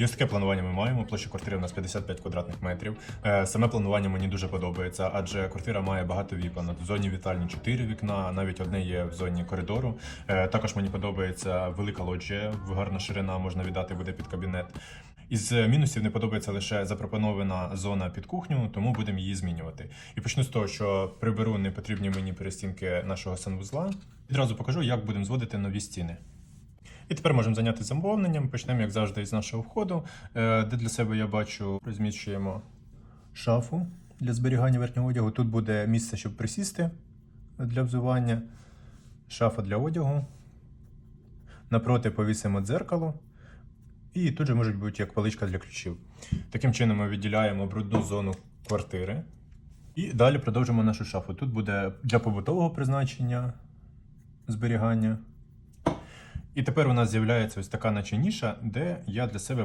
І ось таке планування ми маємо. Площа квартири у нас 55 квадратних метрів. Е, Саме планування мені дуже подобається, адже квартира має багато вікон. В зоні вітальні 4 вікна, навіть одне є в зоні коридору. Е, Також мені подобається велика лоджія, гарна ширина можна віддати буде під кабінет. Із мінусів не подобається лише запропонована зона під кухню, тому будемо її змінювати. І почну з того, що приберу непотрібні мені перестінки нашого санвузла. Відразу покажу, як будемо зводити нові стіни. І тепер можемо зайнятися замовленням. Почнемо, як завжди, із нашого входу, е, де для себе я бачу, розміщуємо шафу для зберігання верхнього одягу. Тут буде місце, щоб присісти для взування, шафа для одягу. Напроти повісимо дзеркало. І тут же можуть бути як паличка для ключів. Таким чином ми відділяємо брудну зону квартири. І далі продовжимо нашу шафу. Тут буде для побутового призначення зберігання. І тепер у нас з'являється ось така наче ніша, де я для себе